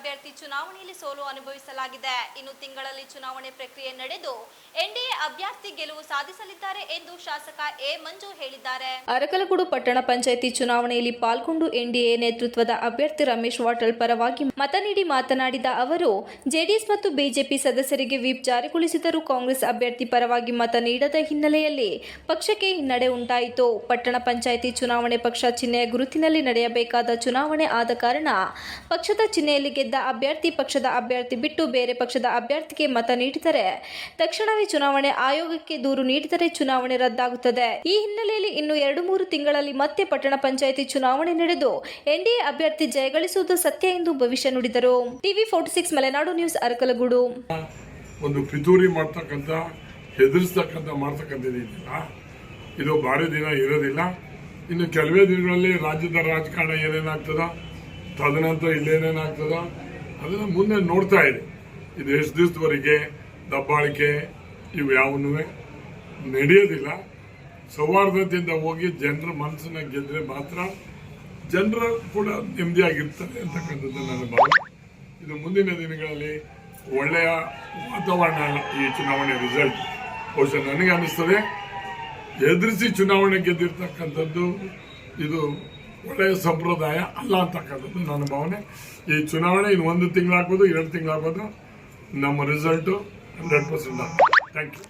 ಪಂಚಾಯಿತಿ ಚುನಾವಣೆಯಲ್ಲಿ ಸೋಲು ಅನುಭವಿಸಲಾಗಿದೆ. ಇನ್ನು ತಿಂಗಳಲ್ಲಿ ಚುನಾವಣೆ ಪ್ರಕ್ರಿಯೆ ನಡೆದು ಎನ್ಡಿಎ ಅಭ್ಯರ್ಥಿ ಗೆಲುವು ಸಾಧಿಸಲಿದ್ದಾರೆ ಎಂದು ಶಾಸಕ ಎ. ಮಂಜು ಹೇಳಿದ್ದಾರೆ. ಅರಕಲಗೂಡು ಪಟ್ಟಣ ಪಂಚಾಯಿತಿ ಚುನಾವಣೆಯಲ್ಲಿ ಪಾಲ್ಗೊಂಡು ಎನ್ಡಿಎ ನೇತೃತ್ವದ ಅಭ್ಯರ್ಥಿ ರಮೇಶ್ ವಾಟಲ್ ಪರವಾಗಿ ಮತ ನೀಡಿ ಮಾತನಾಡಿದ ಅವರು, ಜೆಡಿಎಸ್ ಮತ್ತು ಬಿಜೆಪಿ ಸದಸ್ಯರಿಗೆ ವಿಪ್ ಜಾರಿಗೊಳಿಸಿದರೂ ಕಾಂಗ್ರೆಸ್ ಅಭ್ಯರ್ಥಿ ಪರವಾಗಿ ಮತ ನೀಡದ ಹಿನ್ನೆಲೆಯಲ್ಲಿ ಪಕ್ಷಕ್ಕೆ ಹಿನ್ನಡೆ ಉಂಟಾಯಿತು. ಪಟ್ಟಣ ಪಂಚಾಯಿತಿ ಚುನಾವಣೆ ಪಕ್ಷ ಚಿಹ್ನೆಯ ಗುರುತಿನಲ್ಲಿ ನಡೆಯಬೇಕಾದ ಚುನಾವಣೆ ಆದ ಕಾರಣ ಪಕ್ಷದ ಚಿಹ್ನೆಯಲ್ಲಿ ಗೆದ್ದ ಅಭ್ಯರ್ಥಿ ಪಕ್ಷದ ಅಭ್ಯರ್ಥಿ ಬಿಟ್ಟು ಬೇರೆ ಪಕ್ಷದ ಅಭ್ಯರ್ಥಿಗೆ ಮತ ನೀಡಿದರೆ ತಕ್ಷಣವೇ ಚುನಾವಣೆ ಆಯೋಗಕ್ಕೆ ದೂರು ನೀಡಿದರೆ ಚುನಾವಣೆ ರದ್ದಾಗುತ್ತದೆ. ಈ ಹಿನ್ನೆಲೆಯಲ್ಲಿ ಇನ್ನು ಎರಡು ಮೂರು ತಿಂಗಳಲ್ಲಿ ಮತ್ತೆ ಪಟ್ಟಣ ಪಂಚಾಯಿತಿ ಚುನಾವಣೆ ನಡೆದು ಎನ್ಡಿಎ ಅಭ್ಯರ್ಥಿ ಜಯಗಳಿಸುವುದು ಸತ್ಯ ಎಂದು ಭವಿಷ್ಯ ನುಡಿದರು. TV forty six Malenadu news Arakalagudu. ಒಂದು ಪಿತೂರಿ ಮಾಡ್ತಕ್ಕಂಥ, ಹೆದರ್ಸ್ತಕ್ಕಂಥ, ಮಾಡ್ತಕ್ಕಂಥ ಇದು ಭಾರಿ ದಿನ ಇರೋದಿಲ್ಲ. ಇನ್ನು ಕೆಲವೇ ದಿನಗಳಲ್ಲಿ ರಾಜ್ಯದ ರಾಜಕಾರಣ ಏನೇನಾಗ್ತದ ತದನಂತರ ಇಲ್ಲೇನೇನಾಗ್ತದ ಅದನ್ನು ಮುಂದೆ ನೋಡ್ತಾ ಇದೆ ಇದು ಎಷ್ಟು ದಿವಸದವರೆಗೆ, ದಬ್ಬಾಳಿಕೆ ಇವು ಯಾವನ್ನೂ ನಡೆಯೋದಿಲ್ಲ. ಸೌಹಾರ್ದತೆಯಿಂದ ಹೋಗಿ ಜನರ ಮನಸ್ಸನ್ನ ಗೆದ್ದರೆ ಮಾತ್ರ ಜನರು ಕೂಡ ನೆಮ್ಮದಿಯಾಗಿರ್ತಾರೆ ಅಂತಕ್ಕಂಥದ್ದು ನನ್ನ ಭಾವನೆ. ಇದು ಮುಂದಿನ ದಿನಗಳಲ್ಲಿ ಒಳ್ಳೆಯ ವಾತಾವರಣ ಈ ಚುನಾವಣೆ ರಿಸಲ್ಟ್ ಬಹುಶಃ ನನಗೆ ಅನ್ನಿಸ್ತದೆ. ಎದುರಿಸಿ ಚುನಾವಣೆ ಗೆದ್ದಿರ್ತಕ್ಕಂಥದ್ದು ಇದು ಒಳ್ಳೆಯ ಸಂಪ್ರದಾಯ ಅಲ್ಲ ಅಂತಕ್ಕಂಥದ್ದು ನನ್ನ ಭಾವನೆ. ಈ ಚುನಾವಣೆ ಇನ್ನು ಒಂದು ತಿಂಗಳಾಗ್ಬೋದು ಎರಡು ತಿಂಗಳಾಗ್ಬೋದು ನಮ್ಮ result hundred percent thank you